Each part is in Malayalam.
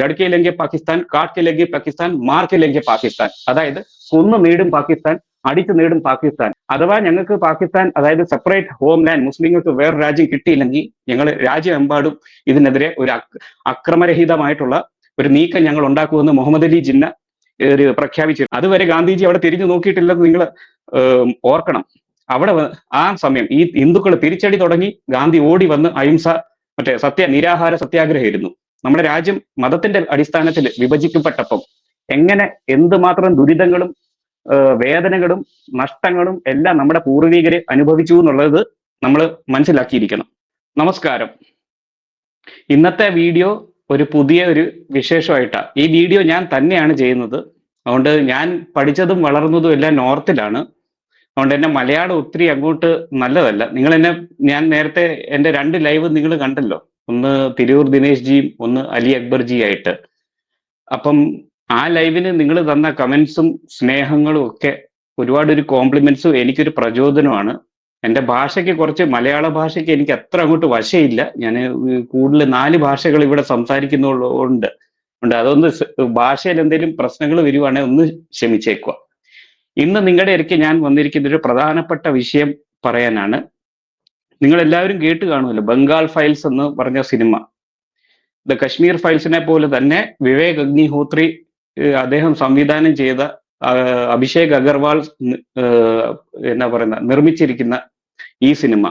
ലഡ്കെ ലെങ്കെ പാകിസ്ഥാൻ കാട്ടി ലെങ്കെ പാകിസ്ഥാൻ മാർക്കി ലെങ്കെ പാകിസ്ഥാൻ. അതായത് കൊന്നു നേടും പാകിസ്ഥാൻ അടിച്ചു നേടും പാകിസ്ഥാൻ. അഥവാ ഞങ്ങൾക്ക് പാകിസ്ഥാൻ അതായത് സെപ്പറേറ്റ് ഹോം ലാൻഡ് മുസ്ലിങ്ങൾക്ക് വേറെ രാജ്യം കിട്ടിയില്ലെങ്കിൽ ഞങ്ങൾ രാജ്യമെമ്പാടും ഇതിനെതിരെ ഒരു അക് അക്രമരഹിതമായിട്ടുള്ള ഒരു നീക്കം ഞങ്ങൾ ഉണ്ടാക്കുമെന്ന് മുഹമ്മദ് അലി ജിന്ന പ്രഖ്യാപിച്ചു അതുവരെ ഗാന്ധിജി അവിടെ തിരിഞ്ഞു നോക്കിയിട്ടില്ലെന്ന് നിങ്ങൾ ഓർക്കണം. അവിടെ ആ സമയം ഈ ഹിന്ദുക്കൾ തിരിച്ചടി തുടങ്ങി ഗാന്ധി ഓടി വന്ന് അഹിംസ മറ്റേ സത്യ നിരാഹാര സത്യാഗ്രഹമായിരുന്നു നമ്മുടെ രാജ്യം മതത്തിന്റെ അടിസ്ഥാനത്തിൽ വിഭജിക്കപ്പെട്ടപ്പം എങ്ങനെ എന്തുമാത്രം ദുരിതങ്ങളും വേദനകളും നഷ്ടങ്ങളും എല്ലാം നമ്മുടെ പൂർവികര് അനുഭവിച്ചു എന്നുള്ളത് നമ്മൾ മനസ്സിലാക്കിയിരിക്കണം. നമസ്കാരം. ഇന്നത്തെ വീഡിയോ ഒരു പുതിയ ഒരു വിശേഷമായിട്ടാണ് ഈ വീഡിയോ ഞാൻ തന്നെയാണ് ചെയ്യുന്നത്. അതുകൊണ്ട് ഞാൻ പഠിച്ചതും വളർന്നതും എല്ലാം നോർത്തിലാണ്. അതുകൊണ്ട് എന്നെ മലയാളം ഒത്തിരി അങ്ങോട്ട് നല്ലതല്ല. നിങ്ങൾ എന്നെ ഞാൻ നേരത്തെ എന്റെ രണ്ട് ലൈവ് നിങ്ങൾ കണ്ടല്ലോ. ഒന്ന് തിരൂർ ദിനേശ് ജിയും ഒന്ന് അലി അക്ബർ ജി ആയിട്ട്. അപ്പം ആ ലൈവിന് നിങ്ങൾ തന്ന കമൻസും സ്നേഹങ്ങളും ഒക്കെ ഒരുപാട് ഒരു കോംപ്ലിമെന്റ്സും എനിക്കൊരു പ്രചോദനമാണ്. എന്റെ ഭാഷയ്ക്ക് കുറച്ച് മലയാള ഭാഷയ്ക്ക് എനിക്ക് അത്ര അങ്ങോട്ട് വശയില്ല. ഞാൻ കൂടുതൽ നാല് ഭാഷകൾ ഇവിടെ സംസാരിക്കുന്നുള്ളതുകൊണ്ട് ഉണ്ട്. അതൊന്ന് ഭാഷയിൽ എന്തെങ്കിലും പ്രശ്നങ്ങൾ വരുവാണെങ്കിൽ ഒന്ന് ക്ഷമിച്ചേക്കുക. ഇന്ന് നിങ്ങളുടെ ഇടയ്ക്ക് ഞാൻ വന്നിരിക്കുന്ന ഒരു പ്രധാനപ്പെട്ട വിഷയം പറയാനാണ്. നിങ്ങൾ എല്ലാവരും കേട്ട് കാണുമല്ലോ. ബംഗാൾ ഫയൽസ് എന്ന് പറഞ്ഞ സിനിമ. ദ കശ്മീർ ഫയൽസിനെ പോലെ തന്നെ വിവേക് അഗ്നിഹോത്രി അദ്ദേഹം സംവിധാനം ചെയ്ത അഭിഷേക് അഗർവാൾ എന്നാ പറയുന്ന നിർമ്മിച്ചിരിക്കുന്ന ഈ സിനിമ.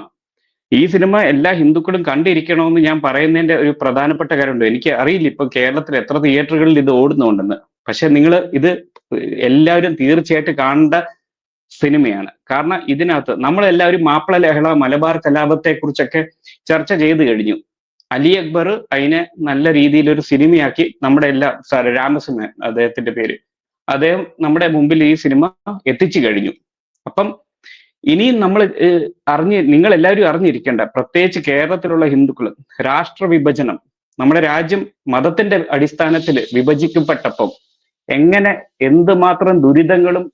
ഈ സിനിമ എല്ലാ ഹിന്ദുക്കളും കണ്ടിരിക്കണമെന്ന് ഞാൻ പറയുന്നതിന്റെ ഒരു പ്രധാനപ്പെട്ട കാര്യമുണ്ട്. എനിക്ക് അറിയില്ല ഇപ്പൊ കേരളത്തിൽ എത്ര തിയേറ്ററുകളിൽ ഇത് ഓടുന്നുണ്ടെന്ന്. പക്ഷെ നിങ്ങൾ ഇത് എല്ലാവരും തീർച്ചയായിട്ടും കാണേണ്ട സിനിമയാണ്. കാരണം ഇതിനകത്ത് നമ്മളെല്ലാവരും മാപ്പിള ലഹള മലബാർ കലാപത്തെ കുറിച്ചൊക്കെ ചർച്ച ചെയ്തു കഴിഞ്ഞു. അലി അക്ബർ അതിനെ നല്ല രീതിയിൽ ഒരു സിനിമയാക്കി നമ്മുടെ എല്ലാ സാറി രാമസിംഹൻ അദ്ദേഹത്തിന്റെ പേര്. അദ്ദേഹം നമ്മുടെ മുമ്പിൽ ഈ സിനിമ എത്തിച്ചു കഴിഞ്ഞു. അപ്പം ഇനിയും നമ്മൾ അറിഞ്ഞ് നിങ്ങൾ എല്ലാവരും അറിഞ്ഞിരിക്കേണ്ട പ്രത്യേകിച്ച് കേരളത്തിലുള്ള ഹിന്ദുക്കൾ രാഷ്ട്ര വിഭജനം നമ്മുടെ രാജ്യം മതത്തിന്റെ അടിസ്ഥാനത്തിൽ വിഭജിക്കപ്പെട്ടപ്പം എങ്ങനെ എന്തുമാത്രം ദുരിതങ്ങളും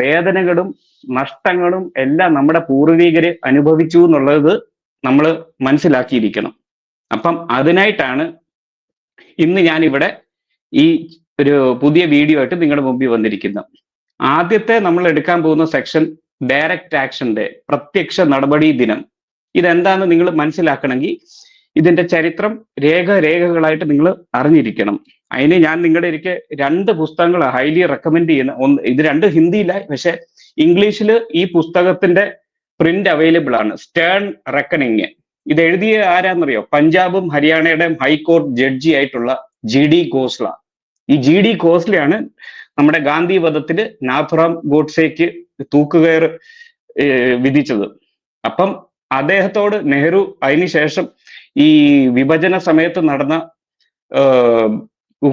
വേദനകളും നഷ്ടങ്ങളും എല്ലാം നമ്മുടെ പൂർവികര് അനുഭവിച്ചു എന്നുള്ളത് നമ്മൾ മനസ്സിലാക്കിയിരിക്കണം. അപ്പം അതിനായിട്ടാണ് ഇന്ന് ഞാനിവിടെ ഈ ഒരു പുതിയ വീഡിയോ ആയിട്ട് നിങ്ങളുടെ മുമ്പിൽ വന്നിരിക്കുന്നത്. ആദ്യത്തെ നമ്മൾ എടുക്കാൻ പോകുന്ന സെക്ഷൻ ഡയറക്റ്റ് ആക്ഷന്റെ പ്രത്യക്ഷ നടപടി ദിനം. ഇതെന്താന്ന് നിങ്ങൾ മനസ്സിലാക്കണമെങ്കിൽ ഇതിന്റെ ചരിത്രം രേഖ രേഖകളായിട്ട് നിങ്ങൾ അറിഞ്ഞിരിക്കണം. അതിന് ഞാൻ നിങ്ങളുടെ എനിക്ക് രണ്ട് പുസ്തകങ്ങൾ ഹൈലി റെക്കമെൻഡ് ചെയ്യുന്ന ഒന്ന് ഇത് രണ്ട് ഹിന്ദിയില പക്ഷെ ഇംഗ്ലീഷിൽ ഈ പുസ്തകത്തിന്റെ പ്രിന്റ് അവൈലബിൾ ആണ്. സ്റ്റേൺ റെക്കണിങ് ഇത് എഴുതിയ ആരാന്നറിയോ? പഞ്ചാബും ഹരിയാനയുടെയും ഹൈക്കോർട്ട് ജഡ്ജി ആയിട്ടുള്ള ജി ഡി ഖോസ്ല ഈ ജി ഡി ഖോസ്ലയാണ് നമ്മുടെ ഗാന്ധി വധത്തിൽ നാഥുറാം ഗോഡ്സേക്ക് തൂക്കുകയർ വിധിച്ചത്. അപ്പം അദ്ദേഹത്തോട് നെഹ്റു അതിനുശേഷം ഈ വിഭജന സമയത്ത് നടന്ന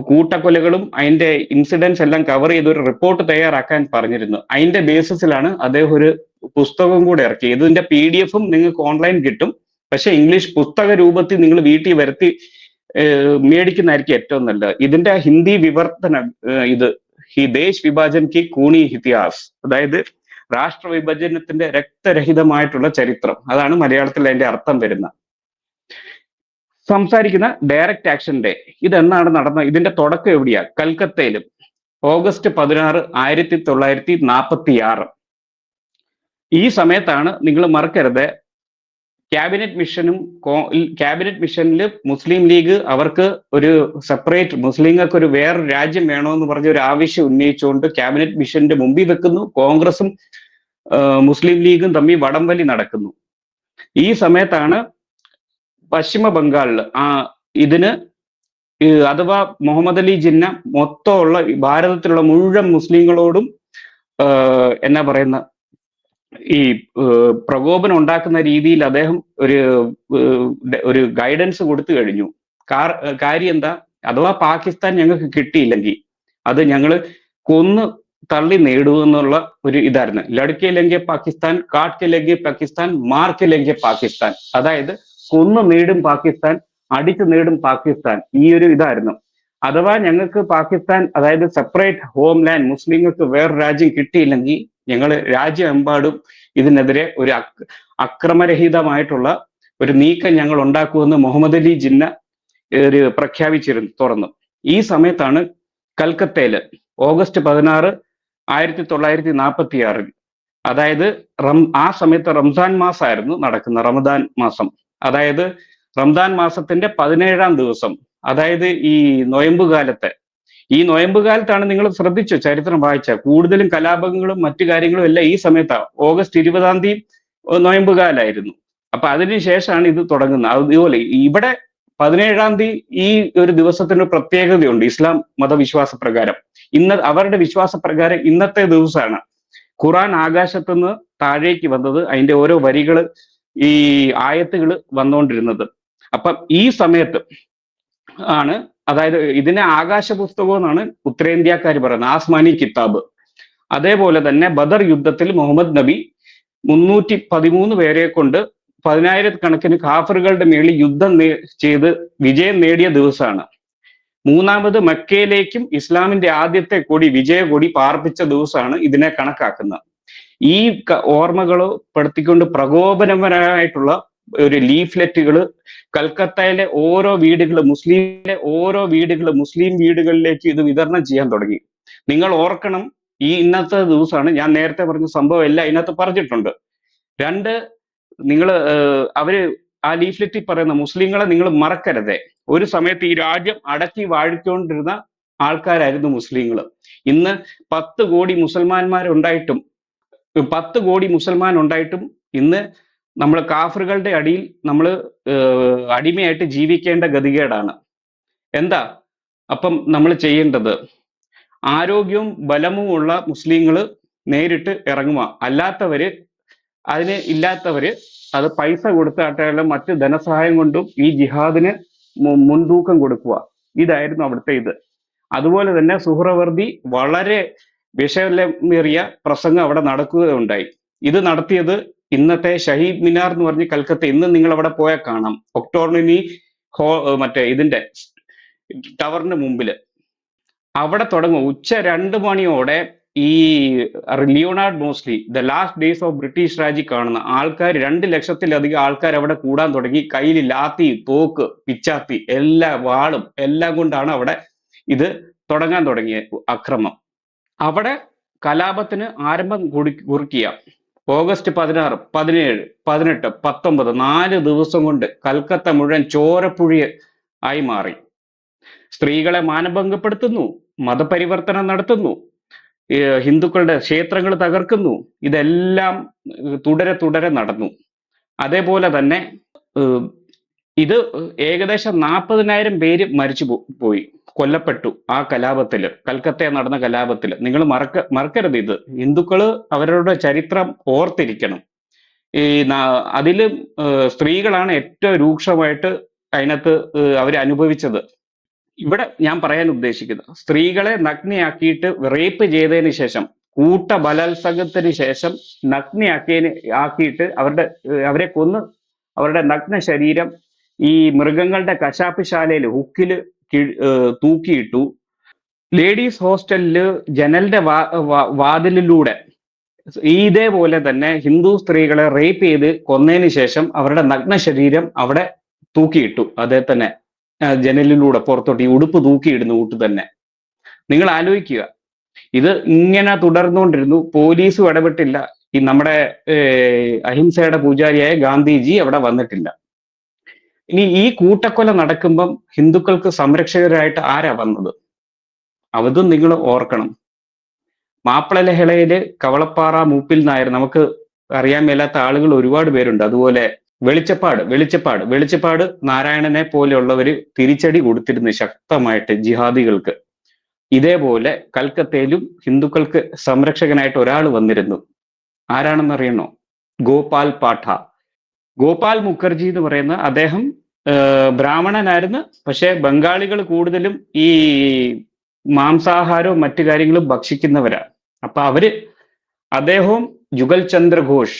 കൂട്ടക്കൊലകളും അതിന്റെ ഇൻസിഡൻസ് എല്ലാം കവർ ചെയ്ത് ഒരു റിപ്പോർട്ട് തയ്യാറാക്കാൻ പറഞ്ഞിരുന്നു. അതിന്റെ ബേസിസിലാണ് അദ്ദേഹം ഒരു പുസ്തകവും കൂടെ ഇറക്കി. ഇതിന്റെ പി ഡി എഫും നിങ്ങൾക്ക് ഓൺലൈൻ കിട്ടും. പക്ഷെ ഇംഗ്ലീഷ് പുസ്തക രൂപത്തിൽ നിങ്ങൾ വീട്ടിൽ വരുത്തി മേടിക്കുന്നതായിരിക്കും ഏറ്റവും നല്ലത്. ഇതിന്റെ ഹിന്ദി വിവർത്തനം ഇത് ഹി ദേശ് വിഭാജൻ കി കൂണി ഇതിഹാസ്. അതായത് രാഷ്ട്ര വിഭജനത്തിന്റെ രക്തരഹിതമായിട്ടുള്ള ചരിത്രം. അതാണ് മലയാളത്തിൽ അതിന്റെ അർത്ഥം വരുന്നത്. സംസാരിക്കുന്ന ഡയറക്റ്റ് ആക്ഷൻ ഡേ ഇതെന്നാണ് നടന്ന ഇതിന്റെ തുടക്കം എവിടെയാ? കൽക്കത്തയിലും. ഓഗസ്റ്റ് പതിനാറ് ആയിരത്തി തൊള്ളായിരത്തി നാൽപ്പത്തി ആറ് ഈ സമയത്താണ് നിങ്ങൾ മറക്കരുത്. ക്യാബിനറ്റ് മിഷനും ക്യാബിനറ്റ് മിഷനിൽ മുസ്ലിം ലീഗ് അവർക്ക് ഒരു സെപ്പറേറ്റ് മുസ്ലിങ്ങൾക്ക് ഒരു വേറെ രാജ്യം വേണമെന്ന് പറഞ്ഞ ഒരു ആവശ്യം ഉന്നയിച്ചുകൊണ്ട് ക്യാബിനറ്റ് മിഷന്റെ മുമ്പിൽ വെക്കുന്നു. കോൺഗ്രസും മുസ്ലിം ലീഗും തമ്മിൽ വടംവലി നടക്കുന്നു. ഈ സമയത്താണ് പശ്ചിമ ബംഗാളിൽ ആ ഇതിന് അഥവാ മുഹമ്മദ് അലി ജിന്ന മൊത്തമുള്ള ഭാരതത്തിലുള്ള മുഴുവൻ മുസ്ലിങ്ങളോടും എന്നാ പറയുന്ന ഈ പ്രകോപനം ഉണ്ടാക്കുന്ന രീതിയിൽ അദ്ദേഹം ഒരു ഒരു ഗൈഡൻസ് കൊടുത്തു കഴിഞ്ഞു. കാര്യം എന്താ? അഥവാ പാകിസ്ഥാൻ ഞങ്ങൾക്ക് കിട്ടിയില്ലെങ്കിൽ അത് ഞങ്ങൾ കൊന്ന് തള്ളി നേടുമെന്നുള്ള ഒരു ഇതായിരുന്നു. ലഡ്കെ ലെങ്കെ പാകിസ്ഥാൻ കാട്ടിലെങ്കിൽ ലെങ്കെ പാകിസ്ഥാൻ മാർക്കെ ലെങ്കെ പാകിസ്ഥാൻ. അതായത് കൊന്നു നേടും പാകിസ്ഥാൻ അടിച്ചു നേടും പാകിസ്ഥാൻ. ഈ ഒരു ഇതായിരുന്നു. അഥവാ ഞങ്ങൾക്ക് പാകിസ്ഥാൻ അതായത് സെപ്പറേറ്റ് ഹോം ലാൻഡ് മുസ്ലിങ്ങൾക്ക് വേറെ രാജ്യം കിട്ടിയില്ലെങ്കിൽ ഞങ്ങൾ രാജ്യമെമ്പാടും ഇതിനെതിരെ ഒരു അക്രമരഹിതമായിട്ടുള്ള ഒരു നീക്കം ഞങ്ങൾ ഉണ്ടാക്കുമെന്ന് മുഹമ്മദ് അലി ജിന്ന ഒരു പ്രഖ്യാപിച്ചിരുന്നു തുറന്നു. ഈ സമയത്താണ് കൽക്കത്തയിൽ ഓഗസ്റ്റ് പതിനാറ് ആയിരത്തി തൊള്ളായിരത്തി നാൽപ്പത്തി ആറിൽ അതായത് റം ആ സമയത്ത് റംസാൻ മാസമായിരുന്നു നടക്കുന്ന റമദാൻ മാസം. അതായത് റംദാൻ മാസത്തിന്റെ പതിനേഴാം ദിവസം അതായത് ഈ നൊയമ്പ് കാലത്തെ. ഈ നൊയമ്പ് കാലത്താണ് നിങ്ങൾ ശ്രദ്ധിച്ചു ചരിത്രം വായിച്ച കൂടുതലും കലാപങ്ങളും മറ്റു കാര്യങ്ങളും എല്ലാം ഈ സമയത്താണ് ഓഗസ്റ്റ് ഇരുപതാം തീയതി നൊയമ്പ് കാലായിരുന്നു. അപ്പൊ അതിനുശേഷമാണ് ഇത് തുടങ്ങുന്നത്. അതുപോലെ ഇവിടെ പതിനേഴാം തീയതി ഈ ഒരു ദിവസത്തിന് പ്രത്യേകതയുണ്ട് ഇസ്ലാം മതവിശ്വാസ പ്രകാരം ഇന്ന് അവരുടെ വിശ്വാസ പ്രകാരം ഇന്നത്തെ ദിവസമാണ്. ഖുറാൻ ആകാശത്തുനിന്ന് താഴേക്ക് വന്നത്. അതിന്റെ ഓരോ വരികൾ ഈ ആയത്തുകൾ വന്നുകൊണ്ടിരുന്നത്. അപ്പം ഈ സമയത്ത് ആണ് അതായത് ഇതിനെ ആകാശ പുസ്തകം എന്നാണ് ഉത്തരേന്ത്യക്കാർ പറയുന്നത് ആസ്മാനി കിതാബ്. അതേപോലെ തന്നെ ബദർ യുദ്ധത്തിൽ മുഹമ്മദ് നബി മുന്നൂറ്റി പതിമൂന്ന് പേരെ കൊണ്ട് പതിനായിരക്കണക്കിന് കാഫറുകളുടെ മേളിൽ യുദ്ധം ചെയ്ത് വിജയം നേടിയ ദിവസമാണ്. മൂന്നാമത് മക്കയിലേക്കും ഇസ്ലാമിന്റെ ആദ്യത്തെ കൊടി വിജയ കൊടി പാർപ്പിച്ച ദിവസമാണ് ഇതിനെ കണക്കാക്കുന്നത്. ഈ ഓർമ്മകളോ പെടുത്തിക്കൊണ്ട് പ്രകോപനപരമായിട്ടുള്ള ഒരു ലീഫ്ലെറ്റുകൾ കൽക്കത്തയിലെ ഓരോ വീടുകൾ മുസ്ലിമിലെ ഓരോ വീടുകൾ മുസ്ലിം വീടുകളിലേക്ക് ഇത് വിതരണം ചെയ്യാൻ തുടങ്ങി. നിങ്ങൾ ഓർക്കണം ഈ ഇന്നത്തെ ദിവസമാണ് ഞാൻ നേരത്തെ പറഞ്ഞ സംഭവം എല്ലാം ഇന്നത്തെ പറഞ്ഞിട്ടുണ്ട്. രണ്ട് നിങ്ങൾ അവർ ആ ലീഫ്ലെറ്റിൽ പറയുന്ന മുസ്ലിങ്ങളെ നിങ്ങൾ മറക്കരുതേ. ഒരു സമയത്ത് ഈ രാജ്യം അടക്കി വാഴിച്ചുകൊണ്ടിരുന്ന ആൾക്കാരായിരുന്നു മുസ്ലിങ്ങൾ ഇന്ന് പത്ത് കോടി മുസൽമാന്മാരുണ്ടായിട്ടും പത്ത് കോടി മുസൽമാൻ ഉണ്ടായിട്ടും ഇന്ന് നമ്മൾ കാഫറുകളുടെ അടിയിൽ നമ്മൾ അടിമയായിട്ട് ജീവിക്കേണ്ട ഗതികേടാണ്. എന്താ? അപ്പം നമ്മൾ ചെയ്യേണ്ടത് ആരോഗ്യവും ബലവുമുള്ള മുസ്ലിങ്ങൾ നേരിട്ട് ഇറങ്ങുക അല്ലാത്തവര് അതിന് ഇല്ലാത്തവര് അത് പൈസ കൊടുത്താട്ടാലും മറ്റ് ധനസഹായം കൊണ്ടും ഈ ജിഹാദിന് മുൻതൂക്കം കൊടുക്കുക ഇതായിരുന്നു അവിടുത്തെ ഇത്. അതുപോലെ തന്നെ സുഹ്രവർദി വളരെ വിഷമേറിയ പ്രസംഗം അവിടെ നടക്കുകയുണ്ടായി. ഇത് നടത്തിയത് ഇന്നത്തെ ഷഹീദ് മിനാർ എന്ന് പറഞ്ഞ് കൽക്കത്ത. ഇന്ന് നിങ്ങൾ അവിടെ പോയാൽ കാണാം. ഒക്ടോർണിനി ഹോ മറ്റേ ഇതിന്റെ ടവറിന് മുമ്പിൽ അവിടെ തുടങ്ങും. ഉച്ച രണ്ട് മണിയോടെ ഈ Leonard Mosley the last days of British രാജി കാണുന്ന ആൾക്കാർ രണ്ട് ലക്ഷത്തിലധികം ആൾക്കാർ അവിടെ കൂടാൻ തുടങ്ങി. കയ്യിൽ ലാത്തി തോക്ക് പിച്ചാത്തി എല്ലാ വാളും എല്ലാം കൊണ്ടാണ് അവിടെ ഇത് തുടങ്ങാൻ തുടങ്ങിയ അക്രമം. അവിടെ കലാപത്തിന് ആരംഭം കുടി കുറിക്കുക ഓഗസ്റ്റ് പതിനാറ് പതിനേഴ് പതിനെട്ട് പത്തൊമ്പത് നാല് ദിവസം കൊണ്ട് കൽക്കത്ത മുഴുവൻ ചോരപ്പുഴി ആയി മാറി. സ്ത്രീകളെ മാനഭംഗപ്പെടുത്തുന്നു മതപരിവർത്തനം നടത്തുന്നു ഹിന്ദുക്കളുടെ ക്ഷേത്രങ്ങൾ തകർക്കുന്നു ഇതെല്ലാം തുടരെ തുടരെ നടന്നു. അതേപോലെ തന്നെ ഇത് ഏകദേശം നാൽപ്പതിനായിരം പേര് മരിച്ചു പോയി. കൊല്ലപ്പെട്ടു ആ കലാപത്തിൽ കൽക്കത്തയിൽ നടന്ന കലാപത്തിൽ നിങ്ങൾ മറക്ക മറക്കരുത് ഇത്. ഹിന്ദുക്കൾ അവരുടെ ചരിത്രം ഓർത്തിരിക്കണം. ഈ അതിൽ സ്ത്രീകളാണ് ഏറ്റവും രൂക്ഷമായിട്ട് അതിനകത്ത് അവർ അനുഭവിച്ചത്. ഇവിടെ ഞാൻ പറയാൻ ഉദ്ദേശിക്കുന്നത് സ്ത്രീകളെ നഗ്നയാക്കിയിട്ട് റേപ്പ് ചെയ്തതിന് ശേഷം കൂട്ട ബലാത്സംഗത്തിന് ശേഷം നഗ്നയാക്കിയതിന് ആക്കിയിട്ട് അവരുടെ അവരെ കൊന്ന് അവരുടെ നഗ്ന ശരീരം ഈ മൃഗങ്ങളുടെ കശാപ്പ് ശാലയിൽ ഹുക്കിൽ തൂക്കിയിട്ടു. ലേഡീസ് ഹോസ്റ്റലിൽ ജനലിന്റെ വാതിലിലൂടെ ഇതേപോലെ തന്നെ ഹിന്ദു സ്ത്രീകളെ റേപ്പ് ചെയ്ത് കൊന്നതിന് ശേഷം അവരുടെ നഗ്ന ശരീരം അവിടെ തൂക്കിയിട്ടു. അതേ തന്നെ ജനലിലൂടെ പുറത്തോട്ട് ഈ ഉടുപ്പ് തൂക്കിയിടുന്ന കൂട്ട് തന്നെ. നിങ്ങൾ ആലോചിക്കുക ഇത് ഇങ്ങനെ തുടർന്നുകൊണ്ടിരുന്നു. പോലീസും ഇടപെട്ടില്ല. ഈ നമ്മുടെ അഹിംസയുടെ പൂജാരിയായ ഗാന്ധിജി അവിടെ വന്നിട്ടില്ല. ഇനി ഈ കൂട്ടക്കൊല നടക്കുമ്പം ഹിന്ദുക്കൾക്ക് സംരക്ഷകരായിട്ട് ആരാ വന്നത്? അതും നിങ്ങൾ ഓർക്കണം. മാപ്പിള ലഹളയിൽ കവളപ്പാറ മൂപ്പിൽ നായർ നമുക്ക് അറിയാൻ മേലാത്ത ആളുകൾ ഒരുപാട് പേരുണ്ട്. അതുപോലെ വെളിച്ചപ്പാട് വെളിച്ചപ്പാട് വെളിച്ചപ്പാട് നാരായണനെ പോലെയുള്ളവര് തിരിച്ചടി കൊടുത്തിരുന്നു ശക്തമായിട്ട് ജിഹാദികൾക്ക്. ഇതേപോലെ കൽക്കത്തയിലും ഹിന്ദുക്കൾക്ക് സംരക്ഷകനായിട്ട് ഒരാൾ വന്നിരുന്നു. ആരാണെന്ന് അറിയണോ ഗോപാൽ പാഠ. ഗോപാൽ മുഖർജി എന്ന് പറയുന്ന അദ്ദേഹം ബ്രാഹ്മണനായിരുന്നു. പക്ഷെ ബംഗാളികൾ കൂടുതലും ഈ മാംസാഹാരവും മറ്റു കാര്യങ്ങളും ഭക്ഷിക്കുന്നവരാണ് അപ്പൊ അവർ അദ്ദേഹവും ജുഗൽ ചന്ദ്ര ഘോഷ്.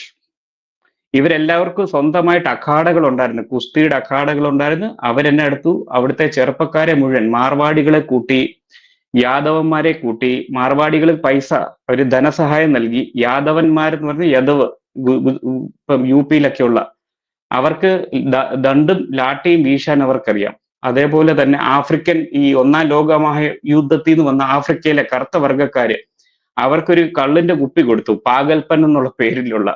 ഇവരെല്ലാവർക്കും സ്വന്തമായിട്ട് അഖാഡകൾ ഉണ്ടായിരുന്നു. കുസ്തിയുടെ അഖാഡകൾ ഉണ്ടായിരുന്നു. അവരെന്നെ എടുത്തു അവിടുത്തെ ചെറുപ്പക്കാരെ മുഴുവൻ മാർവാടികളെ കൂട്ടി യാദവന്മാരെ കൂട്ടി മാർവാടികൾ പൈസ ഒരു ധനസഹായം നൽകി. യാദവന്മാരെന്ന് പറഞ്ഞ യദവ് ഇപ്പം യു പിയിലൊക്കെ ഉള്ള അവർക്ക് ദണ്ടും ലാട്ടിയും വീശാൻ അവർക്കറിയാം. അതേപോലെ തന്നെ ആഫ്രിക്കൻ ഈ ഒന്നാം ലോകമായ യുദ്ധത്തിൽ നിന്ന് വന്ന ആഫ്രിക്കയിലെ കറുത്ത വർഗക്കാര് അവർക്കൊരു കള്ളിന്റെ കുപ്പി കൊടുത്തു പാഗൽപ്പൻ എന്നുള്ള പേരിലുള്ള.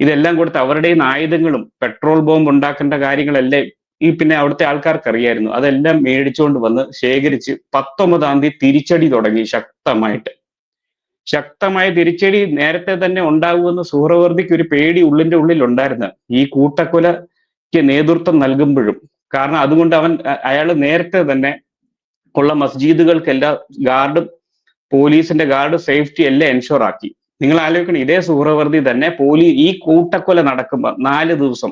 ഇതെല്ലാം കൊടുത്ത് അവരുടെ ആയുധങ്ങളും പെട്രോൾ ബോംബ് ഉണ്ടാക്കേണ്ട കാര്യങ്ങളെല്ലാം ഈ പിന്നെ അവിടുത്തെ ആൾക്കാർക്ക് അറിയായിരുന്നു അതെല്ലാം മേടിച്ചുകൊണ്ട് വന്ന് ശേഖരിച്ച് പത്തൊമ്പതാം തീയതി തിരിച്ചടി തുടങ്ങി ശക്തമായിട്ട്. ശക്തമായ തിരിച്ചടി നേരത്തെ തന്നെ ഉണ്ടാകുമെന്ന് സുഹ്രവർദ്ധിക്ക് ഒരു പേടി ഉള്ളിന്റെ ഉള്ളിൽ ഉണ്ടായിരുന്നു ഈ കൂട്ടക്കൊലയ്ക്ക് നേതൃത്വം നൽകുമ്പോഴും. കാരണം അതുകൊണ്ട് അവൻ അയാൾ നേരത്തെ തന്നെ ഉള്ള മസ്ജിദുകൾക്കെല്ലാം ഗാർഡ് പോലീസിന്റെ ഗാർഡ് സേഫ്റ്റി എല്ലാം എൻഷുർ ആക്കി. നിങ്ങൾ ആലോചിക്കണം ഇതേ സുഹ്രവർദ്ധി തന്നെ പോലീ ഈ കൂട്ടക്കൊല നടക്കുമ്പോൾ നാല് ദിവസം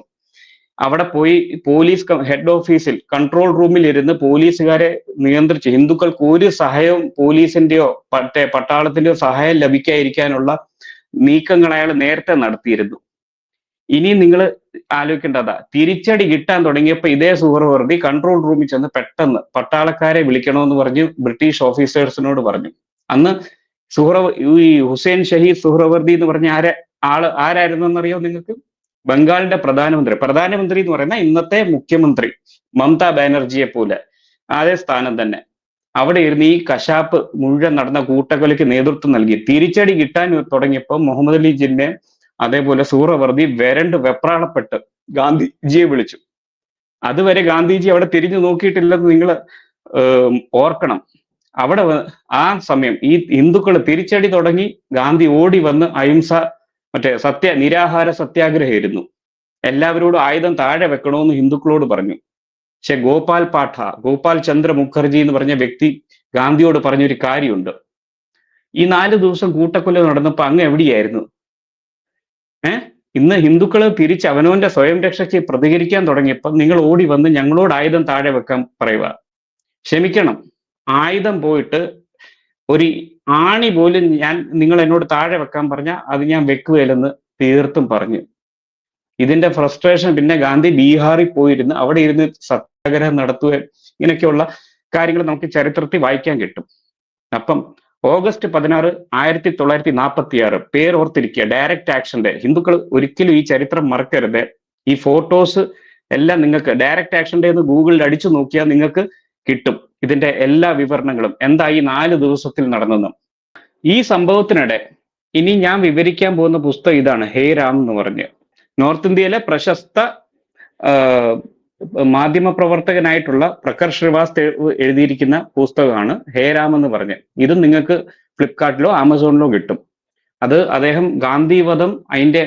അവിടെ പോയി പോലീസ് ഹെഡ് ഓഫീസിൽ കൺട്രോൾ റൂമിൽ ഇരുന്ന് പോലീസുകാരെ നിയന്ത്രിച്ച് ഹിന്ദുക്കൾക്ക് ഒരു സഹായവും പോലീസിന്റെയോ മറ്റേ പട്ടാളത്തിന്റെയോ സഹായം ലഭിക്കാതിരിക്കാനുള്ള നീക്കങ്ങൾ അയാൾ നേരത്തെ നടത്തിയിരുന്നു. ഇനി നിങ്ങൾ ആലോചിക്കേണ്ടതാ തിരിച്ചടി കിട്ടാൻ തുടങ്ങിയപ്പോൾ ഇതേ സുഹൃവർദ്ധി കൺട്രോൾ റൂമിൽ ചെന്ന് പെട്ടെന്ന് പട്ടാളക്കാരെ വിളിക്കണമെന്ന് പറഞ്ഞ് ബ്രിട്ടീഷ് ഓഫീസേഴ്സിനോട് പറഞ്ഞു. അന്ന് സുഹ്ര ഈ ഹുസൈൻ ഷഹീദ് സുഹ്രവർദി എന്ന് പറഞ്ഞ ആരെ ആൾ ആരായിരുന്നു എന്നറിയോ നിങ്ങൾക്ക്? ബംഗാളിന്റെ പ്രധാനമന്ത്രി. പ്രധാനമന്ത്രി എന്ന് പറയുന്ന ഇന്നത്തെ മുഖ്യമന്ത്രി മമതാ ബാനർജിയെ പോലെ. അതേ സ്ഥാനം തന്നെ. അവിടെ ഇരുന്ന് ഈ കശാപ്പ് മുഴുവൻ നടന്ന കൂട്ടക്കൊലയ്ക്ക് നേതൃത്വം നൽകി. തിരിച്ചടി കിട്ടാൻ തുടങ്ങിയപ്പോൾ മുഹമ്മദ് അലി ജിന്നെ അതേപോലെ സൂറവർദി വരണ്ട് വെപ്രാളപ്പെട്ട് ഗാന്ധിജിയെ വിളിച്ചു. അതുവരെ ഗാന്ധിജി അവിടെ തിരിഞ്ഞു നോക്കിയിട്ടില്ലെന്ന് നിങ്ങൾ ഓർക്കണം. അവിടെ ആ സമയം ഈ ഹിന്ദുക്കൾ തിരിച്ചടി തുടങ്ങി ഗാന്ധി ഓടി വന്ന് അഹിംസ മറ്റേ സത്യ നിരാഹാര സത്യാഗ്രഹമായിരുന്നു. എല്ലാവരോടും ആയുധം താഴെ വെക്കണമെന്ന് ഹിന്ദുക്കളോട് പറഞ്ഞു. പക്ഷെ ഗോപാൽ പാഠ ഗോപാൽ ചന്ദ്ര മുഖർജി എന്ന് പറഞ്ഞ വ്യക്തി ഗാന്ധിയോട് പറഞ്ഞൊരു കാര്യമുണ്ട്. ഈ നാല് ദിവസം കൂട്ടക്കൊല നടന്നപ്പോ അങ്ങ് എവിടെയായിരുന്നു? ഏ? ഇന്ന് ഹിന്ദുക്കൾ തിരിച്ച് അവനവന്റെ സ്വയം രക്ഷയ്ക്ക് പ്രതികരിക്കാൻ തുടങ്ങിയപ്പോൾ നിങ്ങൾ ഓടി വന്ന് ഞങ്ങളോട് ആയുധം താഴെ വെക്കാൻ പറയുക. ക്ഷമിക്കണം. ആയുധം പോയിട്ട് ഒരു ആണി പോലും ഞാൻ നിങ്ങൾ എന്നോട് താഴെ വെക്കാൻ പറഞ്ഞ അത് ഞാൻ വെക്കുകയില്ലെന്ന് തീർത്തും പറഞ്ഞു. ഇതിന്റെ ഫ്രസ്ട്രേഷൻ പിന്നെ ഗാന്ധി ബീഹാറിൽ പോയിരുന്ന്. അവിടെ ഇരുന്ന് സത്യാഗ്രഹം നടത്തുക ഇങ്ങനെയൊക്കെയുള്ള കാര്യങ്ങൾ നമുക്ക് ചരിത്രത്തിൽ വായിക്കാൻ കിട്ടും. അപ്പം ഓഗസ്റ്റ് പതിനാറ് ആയിരത്തി തൊള്ളായിരത്തി നാൽപ്പത്തി ആറ് പേരോർത്തിരിക്കുക ഡയറക്റ്റ് ആക്ഷന്റെ ഹിന്ദുക്കൾ ഒരിക്കലും ഈ ചരിത്രം മറക്കരുത്. ഈ ഫോട്ടോസ് എല്ലാം നിങ്ങൾക്ക് ഡയറക്റ്റ് ആക്ഷന്റെ ഗൂഗിളിൽ അടിച്ചു നോക്കിയാൽ നിങ്ങൾക്ക് കിട്ടും. ഇതിന്റെ എല്ലാ വിവരണങ്ങളും എന്താ ഈ നാല് ദിവസത്തിൽ നടന്നെന്നും. ഈ സംഭവത്തിനിടെ ഇനി ഞാൻ വിവരിക്കാൻ പോകുന്ന പുസ്തകം ഇതാണ് ഹേ രാം എന്ന് പറഞ്ഞ്. നോർത്ത് ഇന്ത്യയിലെ പ്രശസ്ത മാധ്യമ പ്രവർത്തകനായിട്ടുള്ള പ്രഖർ ശ്രീവാസ് എഴുതിയിരിക്കുന്ന പുസ്തകമാണ് ഹേ രാം എന്ന് പറഞ്ഞ്. ഇത് നിങ്ങൾക്ക് ഫ്ലിപ്കാർട്ടിലോ ആമസോണിലോ കിട്ടും. അത് അദ്ദേഹം ഗാന്ധിവധം അതിന്റെ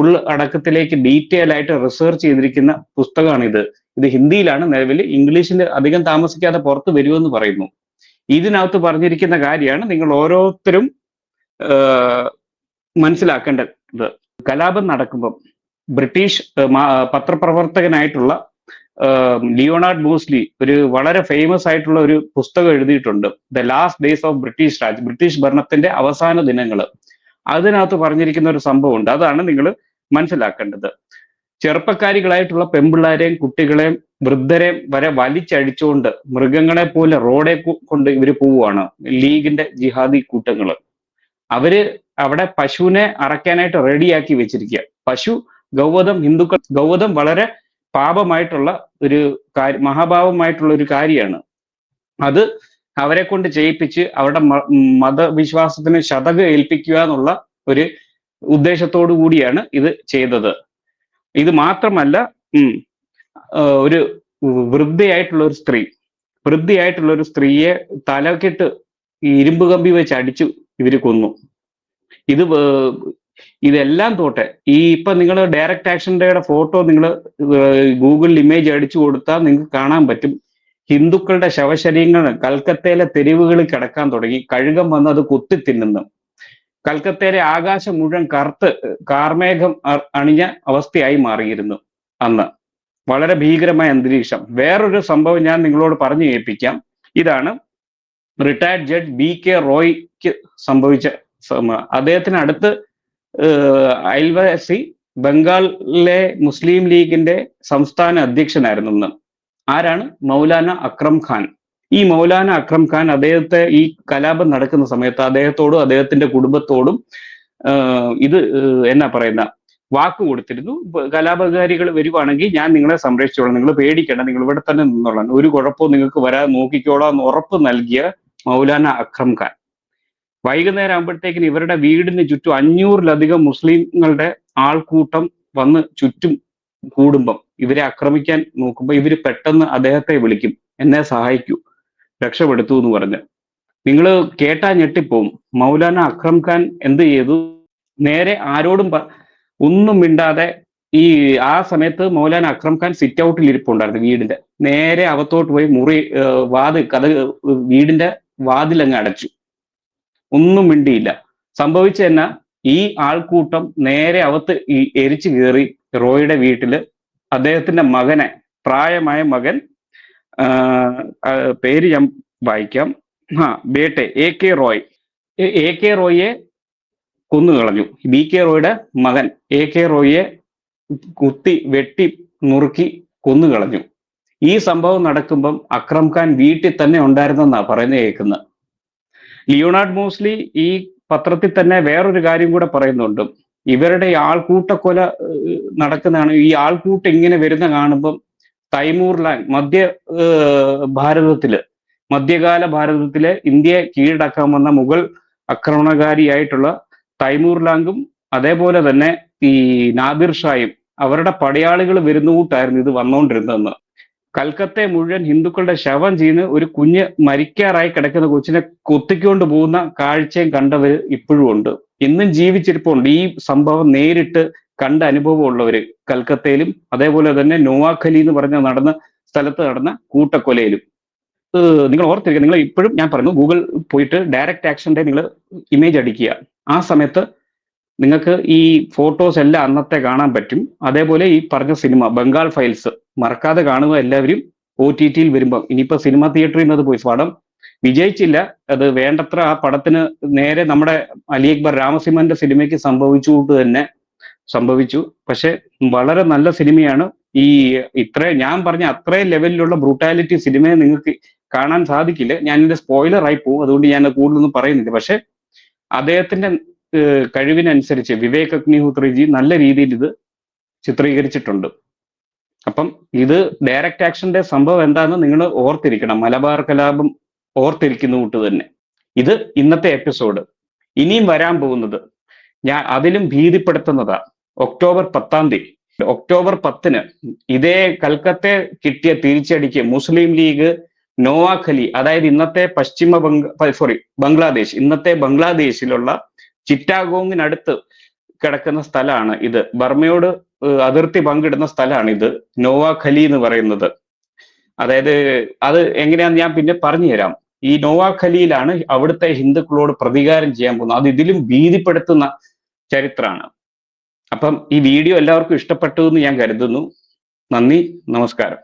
ഉള്ളടക്കത്തിലേക്ക് ഡീറ്റെയിൽ ആയിട്ട് റിസർച്ച് ചെയ്തിരിക്കുന്ന പുസ്തകമാണ് ഇത് ഹിന്ദിയിലാണ് നിലവിൽ. ഇംഗ്ലീഷിൽ അധികം താമസിക്കാതെ പുറത്ത് വരുമെന്ന് പറയുന്നു. ഇതിനകത്ത് പറഞ്ഞിരിക്കുന്ന കാര്യമാണ് നിങ്ങൾ ഓരോരുത്തരും മനസ്സിലാക്കേണ്ടത്. കലാപം നടക്കുമ്പം ബ്രിട്ടീഷ് പത്രപ്രവർത്തകനായിട്ടുള്ള ലിയോണാർഡ് മൂസ്ലി ഒരു വളരെ ഫേമസ് ആയിട്ടുള്ള ഒരു പുസ്തകം എഴുതിയിട്ടുണ്ട്. The last days of British Raj British ഭരണത്തിന്റെ അവസാന ദിനങ്ങൾ അതിനകത്ത് പറഞ്ഞിരിക്കുന്ന ഒരു സംഭവമുണ്ട്. അതാണ് നിങ്ങൾ മനസ്സിലാക്കേണ്ടത്. ചെറുപ്പക്കാരികളായിട്ടുള്ള പെമ്പിള്ളാരെയും കുട്ടികളെയും വൃദ്ധരെയും വരെ വലിച്ചഴിച്ചുകൊണ്ട് മൃഗങ്ങളെ പോലെ റോഡെ കൊണ്ട് ഇവർ പോവുകയാണ് ലീഗിന്റെ ജിഹാദി കൂട്ടങ്ങൾ അവർ അവിടെ പശുവിനെ അറക്കാനായിട്ട് റെഡിയാക്കി വെച്ചിരിക്കുക പശു ഗൗവധം ഹിന്ദുക്കൾ ഗൗവധം വളരെ പാപമായിട്ടുള്ള ഒരു കാര്യ മഹാഭാവമായിട്ടുള്ള ഒരു കാര്യമാണ്. അത് അവരെ കൊണ്ട് ചെയ്യിപ്പിച്ച് അവരുടെ മതവിശ്വാസത്തിന് ശതക ഏൽപ്പിക്കുക എന്നുള്ള ഒരു ഉദ്ദേശത്തോടു കൂടിയാണ് ഇത് ചെയ്തത്. ഇത് മാത്രമല്ല ഒരു വൃദ്ധയായിട്ടുള്ള ഒരു സ്ത്രീ വൃദ്ധയായിട്ടുള്ള ഒരു സ്ത്രീയെ തലക്കിട്ട് ഇരുമ്പ് കമ്പി വെച്ച് അടിച്ചു ഇവർ കൊന്നു. ഇത് ഇതെല്ലാം തോട്ടെ ഈ ഇപ്പൊ നിങ്ങൾ ഡയറക്റ്റ് ആക്ഷന്റെ ഫോട്ടോ നിങ്ങൾ ഗൂഗിളിൽ ഇമേജ് അടിച്ചു കൊടുത്താൽ നിങ്ങൾക്ക് കാണാൻ പറ്റും. ഹിന്ദുക്കളുടെ ശവശരീരങ്ങൾ കൽക്കത്തയിലെ തെരുവുകളിൽ കിടക്കാൻ തുടങ്ങി. കഴുകം വന്ന് അത് കുത്തി തിന്നുന്നു. കൽക്കത്തയിലെ ആകാശം മുഴുവൻ കറുത്ത് കാർമേഘം അണിഞ്ഞ അവസ്ഥയായി മാറിയിരുന്നു അന്ന്. വളരെ ഭീകരമായ അന്തരീക്ഷം. വേറൊരു സംഭവം ഞാൻ നിങ്ങളോട് പറഞ്ഞു കേൾപ്പിക്കാം ഇതാണ് റിട്ടയർഡ് ജഡ്ജ് ബി കെ റോയ്ക്ക് സംഭവിച്ച അദ്ദേഹത്തിന് അടുത്ത് അയൽവാസി ബംഗാളിലെ മുസ്ലിം ലീഗിന്റെ സംസ്ഥാന അധ്യക്ഷനായിരുന്നു അന്ന്. ആരാണ്? മൗലാന അക്രം ഖാൻ. ഈ മൗലാന അക്രം ഖാൻ അദ്ദേഹത്തെ ഈ കലാപം നടക്കുന്ന സമയത്ത് അദ്ദേഹത്തോടും അദ്ദേഹത്തിന്റെ കുടുംബത്തോടും ഇത് എന്നാ പറയുന്ന വാക്ക് കൊടുത്തിരുന്നു. കലാപകാരികൾ വരുവാണെങ്കിൽ ഞാൻ നിങ്ങളെ സംരക്ഷിച്ചോളാം. നിങ്ങൾ പേടിക്കേണ്ട. നിങ്ങൾ ഇവിടെ തന്നെ നിന്നോളാം. ഒരു കുഴപ്പവും നിങ്ങൾക്ക് വരാതെ നോക്കിക്കോളാം എന്ന് ഉറപ്പ് നൽകിയ മൗലാന അക്രം ഖാൻ. വൈകുന്നേരം ആകുമ്പോഴത്തേക്കിന് ഇവരുടെ വീടിന് ചുറ്റും അഞ്ഞൂറിലധികം മുസ്ലിങ്ങളുടെ ആൾക്കൂട്ടം വന്ന് ചുറ്റും കൂടുമ്പം ഇവരെ ആക്രമിക്കാൻ നോക്കുമ്പോൾ ഇവർ പെട്ടെന്ന് അദ്ദേഹത്തെ വിളിക്കും. എന്നെ സഹായിക്കൂ. രക്ഷപ്പെടുത്തു എന്ന് പറഞ്ഞ്. നിങ്ങൾ കേട്ടാ ഞെട്ടിപ്പോവും. മൗലാന അക്രം ഖാൻ എന്ത് ചെയ്തു? നേരെ ആരോടും ഒന്നും മിണ്ടാതെ ഈ ആ സമയത്ത് മൗലാന അക്രം ഖാൻ സിറ്റ് ഔട്ടിൽ ഇരിപ്പുണ്ടായിരുന്നു വീടിന്റെ നേരെ അകത്തോട്ട് പോയി മുറി വാതിൽ വാത് കഥ വീടിന്റെ വാതിലങ്ങ് അടച്ചു. ഒന്നും മിണ്ടിയില്ല. സംഭവിച്ച എന്നാ? ഈ ആൾക്കൂട്ടം നേരെ അവത്ത് എരിച്ചു കയറി റോയുടെ വീട്ടിൽ അദ്ദേഹത്തിന്റെ മകനെ പ്രായമായ മകൻ പേര് ഞാൻ വായിക്കാം. ആ ബേട്ടെ A K Roy. A- K റോയിയെ കൊന്നു കളഞ്ഞു. ബി കെ റോയുടെ മകൻ എ കെ റോയിയെ കുത്തി വെട്ടി നുറുക്കി കൊന്നു കളഞ്ഞു. ഈ സംഭവം നടക്കുമ്പം അക്രം ഖാൻ വീട്ടിൽ തന്നെ ഉണ്ടായിരുന്നെന്നാ പറയുന്നത് കേൾക്കുന്നത്. ലിയോണാർഡ് മോസ്ലി ഈ പത്രത്തിൽ തന്നെ വേറൊരു കാര്യം കൂടെ പറയുന്നുണ്ട്. ഇവരുടെ ആൾക്കൂട്ടക്കൊല നടക്കുന്നതാണ്. ഈ ആൾക്കൂട്ടം ഇങ്ങനെ വരുന്ന കാണുമ്പം തൈമൂർ ലാൻഡ് മധ്യ ഭാരതത്തിൽ മധ്യകാല ഭാരതത്തിലെ ഇന്ത്യയെ കീഴടക്കാൻ വന്ന മുഗൾ ആക്രമണകാരിയായിട്ടുള്ള തൈമൂർ ലാങ്കും അതേപോലെ തന്നെ ഈ നാദിർ ഷായും അവരുടെ പടയാളികൾ വരുന്ന കൂട്ടായിരുന്നു ഇത് വന്നുകൊണ്ടിരുന്നതെന്ന് കൽക്കത്തെ മുഴുവൻ ഹിന്ദുക്കളുടെ ശവം ചെയ്യുന്ന ഒരു കുഞ്ഞ് മരിക്കാറായി കിടക്കുന്ന കൊച്ചിനെ കൊത്തിക്കൊണ്ട് പോകുന്ന കാഴ്ചയും കണ്ടവര് ഇപ്പോഴും ഉണ്ട്. ഇന്നും ജീവിച്ചിരിപ്പുണ്ട്. ഈ സംഭവം നേരിട്ട് കണ്ട അനുഭവമുള്ളവർ കൽക്കത്തയിലും അതേപോലെ തന്നെ നോവാഖലി എന്ന് പറഞ്ഞ നടന്ന സ്ഥലത്ത് നടന്ന കൂട്ടക്കൊലയിലും. നിങ്ങൾ ഓർത്തിരിക്കുക നിങ്ങൾ ഇപ്പോഴും ഞാൻ പറഞ്ഞു ഗൂഗിൾ പോയിട്ട് ഡയറക്റ്റ് ആക്ഷന്റെ നിങ്ങൾ ഇമേജ് അടിക്കുക. ആ സമയത്ത് നിങ്ങൾക്ക് ഈ ഫോട്ടോസ് എല്ലാം അന്നത്തെ കാണാൻ പറ്റും. അതേപോലെ ഈ പറഞ്ഞ സിനിമ ബംഗാൾ ഫയൽസ് മറക്കാതെ കാണുക എല്ലാവരും ഒ ടി ടിയിൽ വരുമ്പോൾ ഇനിയിപ്പോൾ സിനിമ തിയേറ്ററിൽ നിന്ന് അത് പോയി. പടം വിജയിച്ചില്ല അത് വേണ്ടത്ര ആ പടത്തിന് നേരെ നമ്മുടെ അലി അക്ബർ രാമസിംഹന്റെ സിനിമയ്ക്ക് സംഭവിച്ചുകൊണ്ട് തന്നെ സംഭവിച്ചു. പക്ഷെ വളരെ നല്ല സിനിമയാണ്. ഈ ഇത്ര ഞാൻ പറഞ്ഞ അത്രയും ലെവലിലുള്ള ബ്രൂട്ടാലിറ്റി സിനിമയെ നിങ്ങൾക്ക് കാണാൻ സാധിക്കില്ല. ഞാൻ ഇതിന്റെ സ്പോയിലർ ആയി പോകും. അതുകൊണ്ട് ഞാൻ കൂടുതലൊന്നും പറയുന്നില്ല. പക്ഷെ അദ്ദേഹത്തിന്റെ കഴിവിനനുസരിച്ച് വിവേക് അഗ്നിഹോത്രിജി നല്ല രീതിയിൽ ഇത് ചിത്രീകരിച്ചിട്ടുണ്ട്. അപ്പം ഇത് ഡയറക്റ്റ് ആക്ഷന്റെ സംഭവം എന്താണെന്ന് നിങ്ങൾ ഓർത്തിരിക്കണം. മലബാർ കലാപം ഓർത്തിരിക്കുന്ന കൂട്ട് തന്നെ. ഇത് ഇന്നത്തെ എപ്പിസോഡ്. ഇനിയും വരാൻ പോകുന്നത് ഞാൻ അതിലും ഭീതിപ്പെടുത്തുന്നതാ. ഒക്ടോബർ പത്താം തീയതി. ഒക്ടോബർ പത്തിന് ഇതേ കൽക്കത്തെ കിട്ടിയ തിരിച്ചടിക്ക് മുസ്ലിം ലീഗ് നോവാഖലി അതായത് ഇന്നത്തെ പശ്ചിമ ബംഗ സോറി ബംഗ്ലാദേശ് ഇന്നത്തെ ബംഗ്ലാദേശിലുള്ള ചിറ്റാഗോങ്ങിനടുത്ത് കിടക്കുന്ന സ്ഥലമാണ് ഇത്. ബർമയോട് അതിർത്തി പങ്കിടുന്ന സ്ഥലമാണ് ഇത് നോവാഖലി എന്ന് പറയുന്നത്. അതായത് അത് എങ്ങനെയാന്ന് ഞാൻ പിന്നെ പറഞ്ഞു തരാം ഈ നോവാഖലിയിലാണ് അവിടുത്തെ ഹിന്ദുക്കളോട് പ്രതികാരം ചെയ്യാൻ പോകുന്നത്. അത് ഇതിലും ഭീതിപ്പെടുത്തുന്ന ചരിത്രമാണ്. അപ്പം ഈ വീഡിയോ എല്ലാവർക്കും ഇഷ്ടപ്പെട്ടു എന്ന് ഞാൻ കരുതുന്നു. നന്ദി നമസ്കാരം.